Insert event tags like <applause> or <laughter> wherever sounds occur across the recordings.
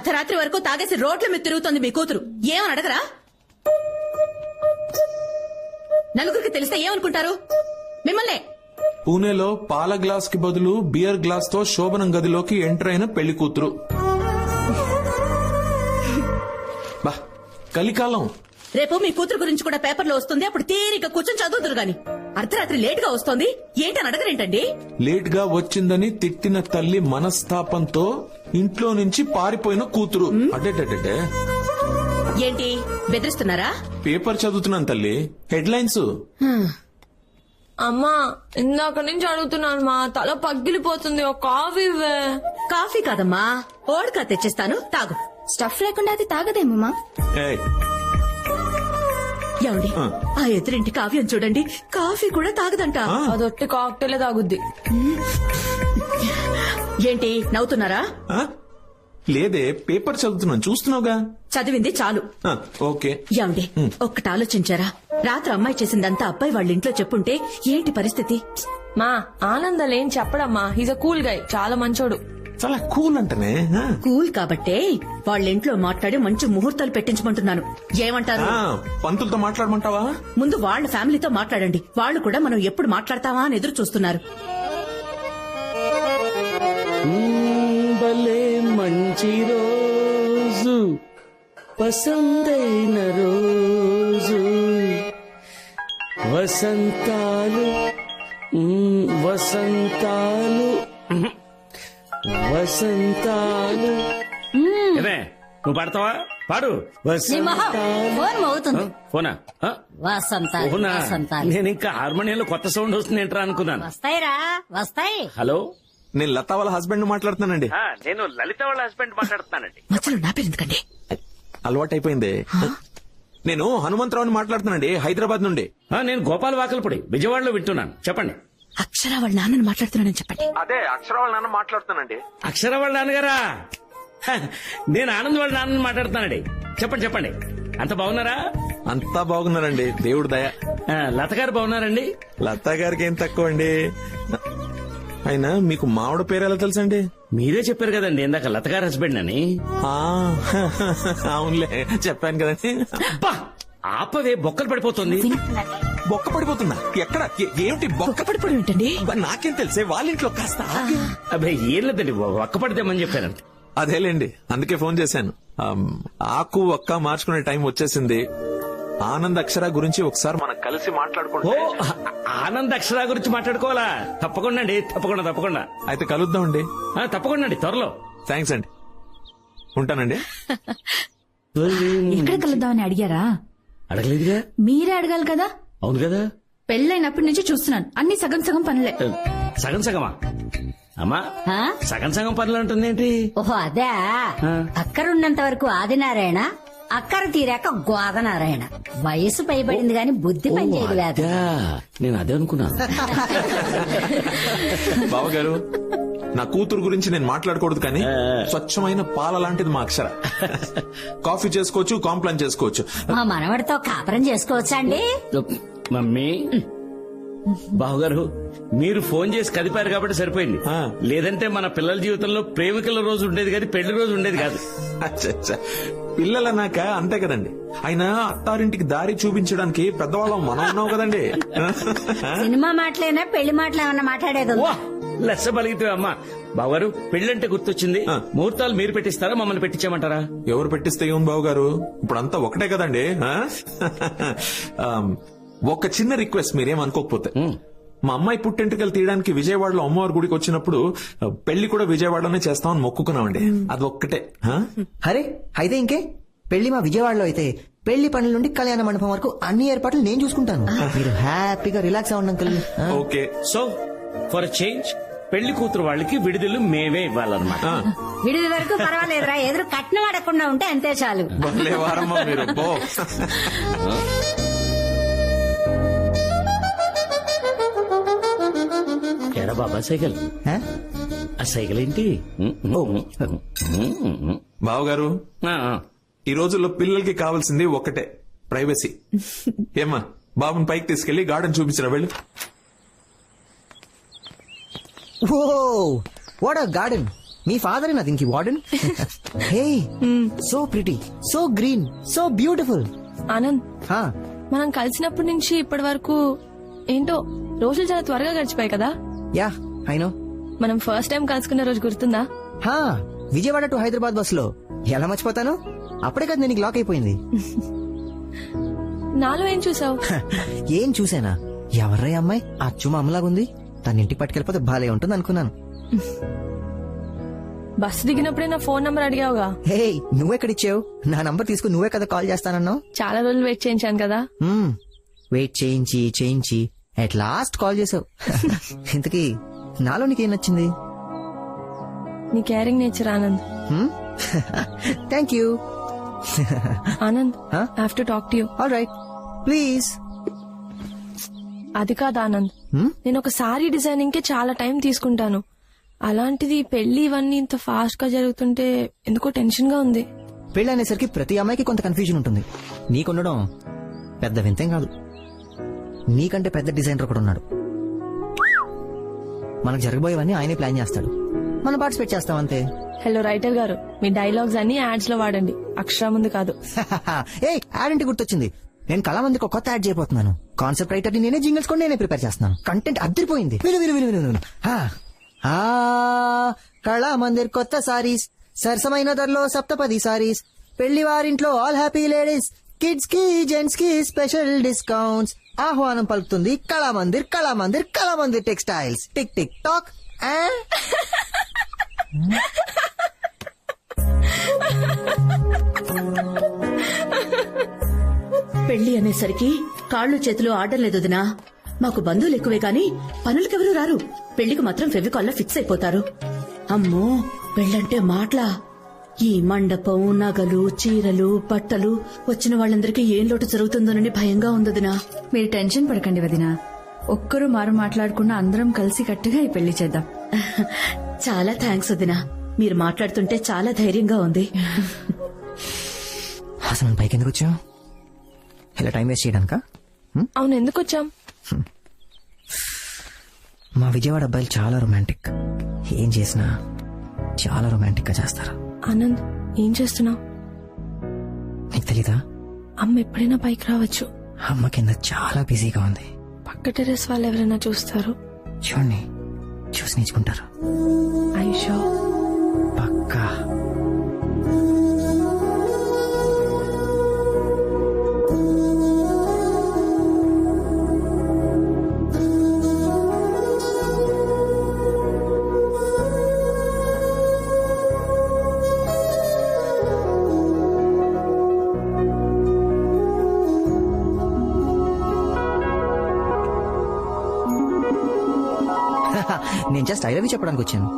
అర్ధరాత్రి వరకు తాగేసి రోడ్ల మీద తిరుగుతోంది మీ కూతురు. ఏమని అడగరా? నలుగురికి తెలిస్తే ఏమనుకుంటారు? మిమ్మల్నే. పూణేలో పాల గ్లాస్కి బదులు బియర్ గ్లాస్తో శోభనం గదిలోకి ఎంటర్ అయిన పెళ్ళి కూతురు. బా కలికాలం. రేపు మీ కూతురు గురించి కూడా పేపర్లో వస్తుంది అప్పుడు తీరిక కూర్చొని చదువుతురు గాని. అర్ధరాత్రి లేట్గా వస్తోంది. ఏంటని అడగరేంటండి? లేట్గా వచ్చిందని తిట్టిన తల్లి మనస్తాపంతో ఇంట్లో నుంచి పారిపోయిన కూతురు. అడ్డే ఏంటి? బెదిరిస్తున్నారా? పేపర్ చదువుతున్నాను తల్లి. హెడ్లైన్స్. అమ్మా ఇందాక నుంచి అడుగుతున్నాను మా తల పగిలిపోతుంది. ఒక కాఫీ ఇవ్వే. కాఫీ కాదమ్మా. ఓడకా తెచ్చిస్తాను. తాగు. స్టఫ్ లేకుండా అది తాగదేమమ్మా ఏయ్, ఏమండి? ఆ. ఎదురింటి కావ్యం చూడండి. కాఫీ కూడా తాగదంట. అదొట్టి కాక్టైలే తాగుద్ది. ఏంటి నవ్వుతున్నారా? ఆ? లేదే పేపర్ చదువుతున్నాను. చూస్తున్నావుగా? చదివింది చాలు. ఆ, ఓకే. ఏమండి ఒక్కటి ఆలోచించారా? రాత్రి అమ్మాయి చేసిందంతా అబ్బాయి వాళ్ళ ఇంట్లో చెప్పుంటే ఏంటి పరిస్థితి? మా ఆనందం ఏం చెప్పడమ్మా. హీజ్ అ కూల్ గై చాలా మంచోడు. చాలా కూల్ అంటనే. కూల్ కాబట్టే వాళ్ళ ఇంట్లో మాట్లాడి మంచి ముహూర్తాలు పెట్టించమంటున్నాను. ఏమంటారు? ఆ, పంతులతో మాట్లాడమంటావా? ముందు వాళ్ళ ఫ్యామిలీతో మాట్లాడండి. వాళ్ళు కూడా మనం ఎప్పుడు మాట్లాడతామా అని ఎదురు చూస్తున్నారు. మంచి రోజు పసందైన రోజు. వసంతాలు వసంతాలు. వసంతాలు. ఏమే నువ్వు పాడతావా? పాడు. వసంతాలు. ఫోన్ అవుతుంది ఫోనా? ఆ? వసంతాలు ఫోనా వసంతాలు. నేను ఇంకా హార్మోనియంలో కొత్త సౌండ్ వస్తుంది ఏంట్రా అనుకున్నాను. వస్తాయిరా వస్తాయి. హలో? నేను లతా వాళ్ళ హస్బెండ్ మాట్లాడుతున్నానండి. ఆ, నేను లలిత వాళ్ళ హస్బెండ్ మాట్లాడుతున్నానండి. మధ్యలో నా పేరు ఎందుకండి? అలవాటైపోయింది. నేను హనుమంతరావుని మాట్లాడుతున్నానండి హైదరాబాద్ నుండి. ఆ, నేను గోపాల్ వాకల్పూడి విజయవాడలో వింటున్నాను. చెప్పండి. అక్షర వాళ్ళ నాన్నని మాట్లాడుతున్నానని చెప్పండి. అదే అక్షర వాళ్ళ నాన్న మాట్లాడుతున్నానండి. అక్షర వాళ్ళ నాన్నగారా? హ, నేను ఆనంద్ వాళ్ళ నాన్నని మాట్లాడుతున్నానండి. చెప్పండి చెప్పండి. అంత బాగున్నారా? అంతా బాగున్నారండి దేవుడు దయ. ఆ, లత గారు బాగున్నారండి? లతా గారికి ఏం తక్కువ అండి అయినా మీకు మావిడ పేరు ఎలా తెలుసండి? మీరే చెప్పారు కదండి ఇందాక లత గారి హస్బెండ్ అని. ఆ, అవునులే చెప్పాను కదండి. అబ్బా ఆపవే బొక్కలు పడిపోతుంది. బొక్క పడిపోతున్నా ఎక్కడ? ఏ- ఏమిటి బొక్క? పడిపోవడం ఏంటండి అబ్బా, నాకేం తెలిసే వాళ్ళ ఇంట్లో కాస్త ఆగి. అబ్బాయి ఏం లేదండి ఒక్క పడితేమని చెప్పానంతే అదేలేండి అందుకే ఫోన్ చేశాను. ఆమ్, ఆకు ఒక్క మార్చుకునే టైం వచ్చేసింది. ఆనంద్ అక్షర గురించి ఒకసారి మనం కలిసి మాట్లాడుకుంటే ఆనంద్ అక్షరా గురించి మాట్లాడుకోవాలా? తప్పకుండా అండి తప్పకుండా తప్పకుండా. అయితే కలుద్దామండి ఆ, తప్పకుండా అండి త్వరలో. థ్యాంక్స్ అండి. ఉంటానండి. ఎక్కడ కలుద్దామని అడిగారా? అడగలేదుగా. మీరే అడగాలి కదా? అవును కదా. పెళ్ళైనప్పటి నుంచి చూస్తున్నాను. అన్ని సగం సగం పనులే. సగం సగమా? అమ్మా ఆ? సగం సగం పనులు అంటుంది ఏంటి ఓహో అదే. అక్కరున్నంత వరకు ఆదినారాయణ అక్కర తీరాక గోదనారాయణ. వయసు పైబడింది గాని బుద్ధి పనిచేయదు లేదు అదా, నేను అదే అనుకున్నాను. బావగారు నా కూతురు గురించి నేను మాట్లాడకూడదు కానీ స్వచ్ఛమైన పాల లాంటిది మా అక్షర. కాఫీ చేసుకోవచ్చు కాంప్లైంట్ చేసుకోవచ్చు. మా మనవడితో కాపురం చేసుకోవచ్చా అండి? మమ్మీ. బావగారు మీరు ఫోన్ చేసి కదిపారు కాబట్టి సరిపోయింది. లేదంటే మన పిల్లల జీవితంలో ప్రేమికుల రోజు ఉండేది కాదు పెళ్ళి రోజు ఉండేది కాదు. పిల్లలన్నాక అంతే కదండి. అయినా అత్తారింటికి దారి చూపించడానికి పెద్దవాళ్ళం మనం ఉన్నాం కదండి. సినిమా మాటలేనా పెళ్ళి మాటలు ఏమన్నా మాట్లాడేది లెస్స బలిగితే అమ్మా. బావగారు పెళ్ళంటే గుర్తొచ్చింది. ఆ. ముహూర్తాలు మీరు పెట్టిస్తారా మమ్మల్ని పెట్టించామంటారా? ఎవరు పెట్టిస్తే ఏం బాబు గారు ఇప్పుడు అంతా ఒకటే కదండి ఒక చిన్న రిక్వెస్ట్ మీరేం అనుకోకపోతే. ఉమ్. మా అమ్మాయి పుట్టెంటుకలు తీయడానికి విజయవాడలో అమ్మవారి గుడికి వచ్చినప్పుడు పెళ్ళి కూడా విజయవాడలోనే చేస్తామని మొక్కుకున్నామండి. అది ఒక్కటే. ఆ? అరే అయితే ఇంకే? పెళ్ళి మా విజయవాడలో అయితే పెళ్ళి పనుల నుండి కళ్యాణ మండపం వరకు అన్ని ఏర్పాట్లు నేను చూసుకుంటాను. మీరు హ్యాపీగా రిలాక్స్ అవ్వండి? ఓకే. సో ఫర్ చేంజ్ పెళ్ళి కూతురు వాళ్ళకి విడుదల మేమే ఇవ్వాలన్నమాట. ఆ, విడిది వరకు పర్వాలేదురా ఎదురు కట్నం అడగకుండా ఉంటే అంతే చాలు. <laughs> ఎరా బాబా సైకిల్. ఆ? ఆ సైకిల్ ఏంటి? బావగారు ఆ, ఆ. ఈ రోజుల్లో పిల్లలకి కావాల్సింది ఒక్కటే ప్రైవసీ. ఏమ్మా బాబుని పైకి తీసుకెళ్ళి గార్డెన్ చూపించిన వెళ్ళు. Oh what garden. మీ ఫాదర్ నా దీనికి warden? Hey so pretty so green so beautiful. Anand మనం కలిసినప్పటి నుంచి ఇప్పటి వరకు ఏంటో రోజులు చాలా త్వరగా గడిచిపోయాయి కదా. Yeah I know. మనం ఫస్ట్ టైం కలుసుకున్న రోజు గుర్తుందా? హా విజయవాడ టు హైదరాబాద్ బస్లో ఎలా మర్చిపోతాను? అప్పుడే కదా నేను లాక్ అయిపోయింది. <laughs> నాలో ఏం చూసావు? ఏం చూసానా? ఎవర్రా అమ్మాయి? అచ్చు మా అమ్మలాగుంది. తన ఇంటికి పట్టుకెళ్ళిపోతే బాలే ఉంటుంది అనుకున్నాను. <laughs> బస్సు దిగినప్పుడే నా ఫోన్ నంబర్ అడిగావుగా. హే నువ్వెక్కడిచ్చావు? నా నంబర్ తీసుకుని నువ్వే కదా కాల్ చేస్తానన్నావు? చాలా రోజులు వెయిట్ చేయించాను కదా. వెయిట్ చేయించి చేయించి. అట్ లాస్ట్ కాల్ చేసావు. ఇంతకీ నాలో నీకేం నచ్చింది? నీ caring nature Anand thank you Anand? Have to talk to you all right please అది కాదు ఆనంద్ నేను ఒక సారీ డిజైనింగ్కి చాలా టైం తీసుకుంటాను. అలాంటిది పెళ్ళి ఇవన్నీ ఇంత ఫాస్ట్గా జరుగుతుంటే ఎందుకో టెన్షన్గా ఉంది. పెళ్ళి అనేసరికి ప్రతి అమ్మాయికి కొంత కన్ఫ్యూజన్ ఉంటుంది. నీకుండడం పెద్ద వింతేం కాదు. నీకంటే పెద్ద డిజైనర్ ఒకడు ఉన్నాడు. మనకు జరగబోయేవన్నీ ఆయనే ప్లాన్ చేస్తాడు. మనం పార్టిసిపేట్ చేస్తాం అంతే. హలో రైటర్ గారు మీ డైలాగ్స్ అన్ని యాడ్స్లో వాడండి. అక్షరం ముందు కాదు. ఏ యాడ్ అంటే గుర్తొచ్చింది. నేను కళామందికి ఒక కొత్త యాడ్ చేయబోతున్నాను. కాన్సెప్ట్ రైటర్ని నేనే జింగిల్స్ కూడా నేనే ప్రిపేర్ చేస్తున్నాను. కంటెంట్ అద్దరిపోయింది. విను విను విను విను విను. ఆ. ఆ కళామందిర్ కొత్త సారీస్ సరసమైన ధరలో సప్తపది సారీస్ పెళ్ళి వారింట్లో ఆల్ హ్యాపీ లేడీస్ కిడ్స్కి జెంట్స్కి స్పెషల్ డిస్కౌంట్స్ ఆహ్వానం పలుకుతుంది. Kalamandir Kalamandir Kalamandir textiles tick tick tock పెళ్ళి అనేసరికి కాళ్ళు చేతులు ఆడడం లేదు వదినా. మాకు బంధువులు ఎక్కువే గాని పనులకెవరూ రారు. పెళ్ళికి మాత్రం ఫెవికాల్లో ఫిక్స్ అయిపోతారు. అమ్మో పెళ్ళంటే మాట్లా. ఈ మండపం నగలు చీరలు బట్టలు వచ్చిన వాళ్ళందరికీ ఏం లోటు జరుగుతుందోనని భయంగా ఉందదినా మీరు టెన్షన్ పడకండి వదిన. ఒక్కరు మారు మాట్లాడకుండా అందరం కలిసి కట్టుగా ఈ పెళ్ళి చేద్దాం. <laughs> చాలా థ్యాంక్స్ వదినా. మీరు మాట్లాడుతుంటే చాలా ధైర్యంగా ఉంది. <laughs> అసలు మనం పైకి ఎందుకు వచ్చాం ఇలా టైం వేస్ట్ చేయడానికా? అవును ఎందుకు వచ్చాం మా విజయవాడ అబ్బాయిలు చాలా రొమాంటిక్. ఏం చేసినా చాలా రొమాంటిక్గా చేస్తారు. ఆనంద్ ఏం చేస్తున్నావు? నీకు తెలీదా? అమ్మ ఎప్పుడైనా పైకి రావచ్చు. అమ్మ కింద చాలా బిజీగా ఉంది. పక్క టెరెస్ వాళ్ళు ఎవరైనా చూస్తారు? చూడండి చూసి నేర్చుకుంటారు. ఐషో నేను జస్ట్ ఐ లవ్ యూ చెప్పడానికి వచ్చాను.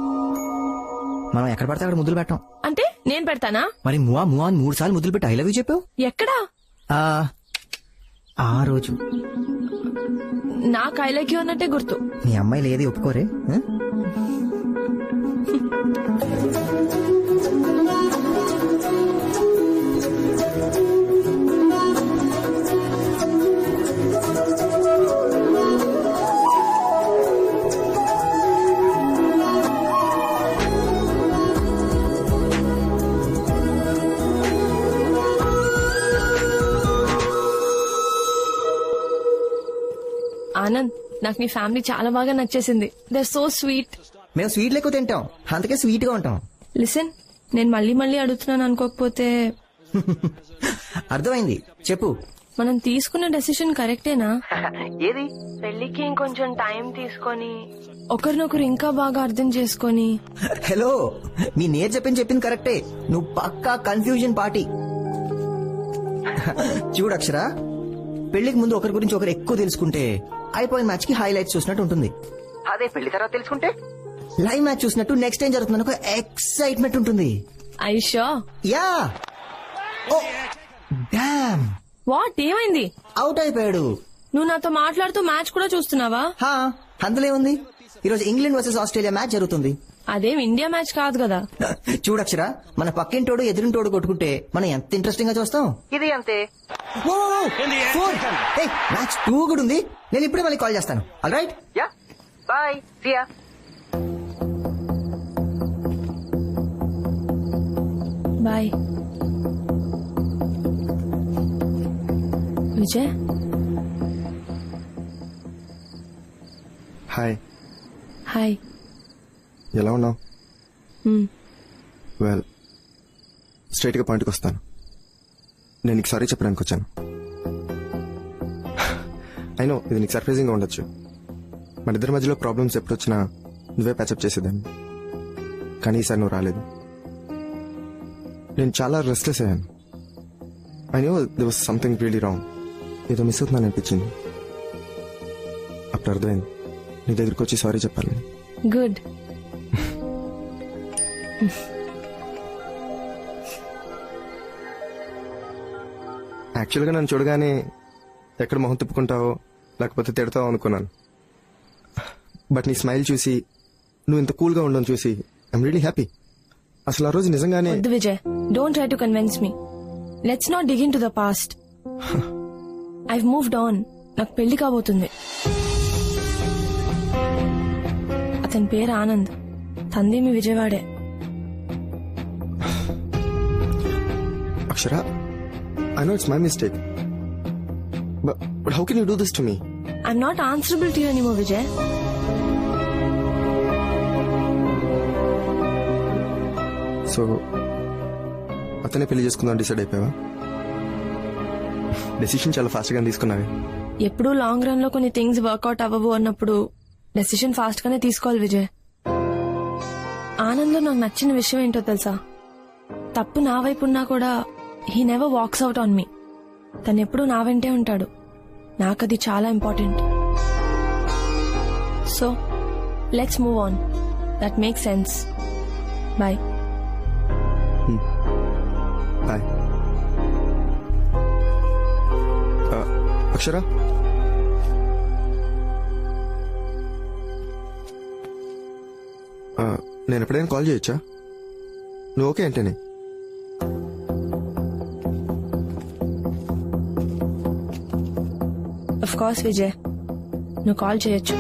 మనం ఎక్కడ పడితే అక్కడ ముద్దులు పెట్టాం. అంటే నేను పెడతానా? మరి మువా మువా అని మూడు సార్లు ముద్దులు పెట్టి ఐ లవ్ యూ చెప్పావు? ఎక్కడా? ఆ, ఆ రోజు. నా కైలకి ఉన్నట్టే గుర్తు. మీ అమ్మాయిలు ఏది ఒప్పుకోరే నాకు నీ ఫ్యామిలీ చాలా బాగా నచ్చేసింది. దే సో స్వీట్ మేము స్వీట్లు ఎక్కువ తింటాం. అందుకే స్వీట్గా ఉంటాం. లిసన్ నేను మళ్ళీ మళ్ళీ అడుగుతున్నాను అనుకోకపోతే అర్థమైంది. చెప్పు. మనం తీసుకున్న డెసిషన్ కరెక్టేనా <laughs> ఏది? పెళ్ళికి ఇంకొంచెం టైం తీసుకొని. ఒకరినొకరు ఇంకా బాగా అర్థం చేసుకొని. హలో మీ నేర్ చెప్పింది చెప్పింది కరెక్టే నువ్వు పక్కా కన్ఫ్యూజన్ పార్టీ <laughs> చూడు అక్షర పెళ్ళికి ముందు ఒకరి గురించి ఒకరు ఎక్కువ తెలుసుకుంటే అయిపోయిన మ్యాచ్కి హైలైట్స్ చూసినట్టు ఉంటుంది. అదే పెళ్ళి తర్వాత తెలుసుకుంటే? లైవ్ మ్యాచ్ చూసినట్టు నెక్స్ట్ ఏం జరుగుతుందని ఒక ఎక్సైట్మెంట్ ఉంటుంది. ఐషో యా! ఓ! డామ్! వాట్? ఏమైంది? అవుట్ అయిపోయాడు. నువ్వు నాతో మాట్లాడుతూ మ్యాచ్ కూడా చూస్తున్నావా? హా అందులో ఏముంది? ఈరోజు ఇంగ్లాండ్ వర్సెస్ ఆస్ట్రేలియా మ్యాచ్ జరుగుతుంది. అదేం ఇండియా మ్యాచ్ కాదు కదా. చూడక్షరా మన పక్కింటోడు ఎదురింటోడు కొట్టుకుంటే మనం ఎంత ఇంట్రెస్టింగ్గా చూస్తాం? ఇది అంతే. మ్యాచ్ టూ కూడా ఉంది. నేను ఇప్పుడే మళ్ళీ కాల్ చేస్తాను. All right yeah. Bye. See ya bye. Vijay? Hi hi ఎలా ఉన్నావు? వెల్ స్ట్రైట్గా పాయింట్కి వస్తాను. నేను నీకు సారీ చెప్పడానికి వచ్చాను. అయినో ఇది నీకు సర్ప్రైజింగ్గా ఉండొచ్చు. మన ఇద్దరి మధ్యలో ప్రాబ్లమ్స్ ఎప్పుడు వచ్చినా నువ్వే ప్యాచప్ చేసేదాన్ని. కానీ ఈసారి నువ్వు రాలేదు. నేను చాలా రెస్ట్లెస్ అయ్యాను. I know the was something really wrong ఏదో మిస్ అవుతున్నాను అనిపించింది. అప్పుడు అర్థమైంది. నీ దగ్గరికి వచ్చి సారీ చెప్పాలి గుడ్ యాక్చువల్గా నన్ను చూడగానే ఎక్కడ మొహం తిప్పుకుంటావో లేకపోతే తిడతావో అనుకున్నాను. బట్ నీ స్మైల్ చూసి నువ్వు ఇంత కూల్గా ఉండడం చూసి ఐమ్ రియలీ హ్యాపీ అసలు ఆ రోజు నిజంగానే వద్దు Vijay don't try to convince me let's not dig to the past I moved on నాకు పెళ్ళి కాబోతుంది. అతని పేరు ఆనంద్. తంది మీ విజయవాడే. Akshara I know it's my mistake but how can you do this to me I'm not answerable to anymore Vijay so అతనే పెళ్ళి చేసుకుందాం డిసైడ్ అయిపోయావా? డెసిషన్ చాలా ఫాస్ట్గా తీసుకున్నావే. ఎప్పుడూ లాంగ్ రన్లో కొన్ని థింగ్స్ వర్కౌట్ అవ్వవు అన్నప్పుడు డెసిషన్ ఫాస్ట్ గానే తీసుకోవాలి విజయ్ ఆనంద్ నాకు నచ్చిన విషయం ఏంటో తెలుసా? తప్పు నా వైపు ఉన్నా కూడా he never walks out on me తను ఎప్పుడూ నా వెంటే ఉంటాడు. నాకది చాలా important so let's move on that make sense bye bye Akshara నేను ఎప్పుడైనా కాల్ చేయొచ్చా? నువ్వు ఓకే అంటేనే. అఫ్ కోర్స్ విజయ్ నువ్వు కాల్ చేయొచ్చు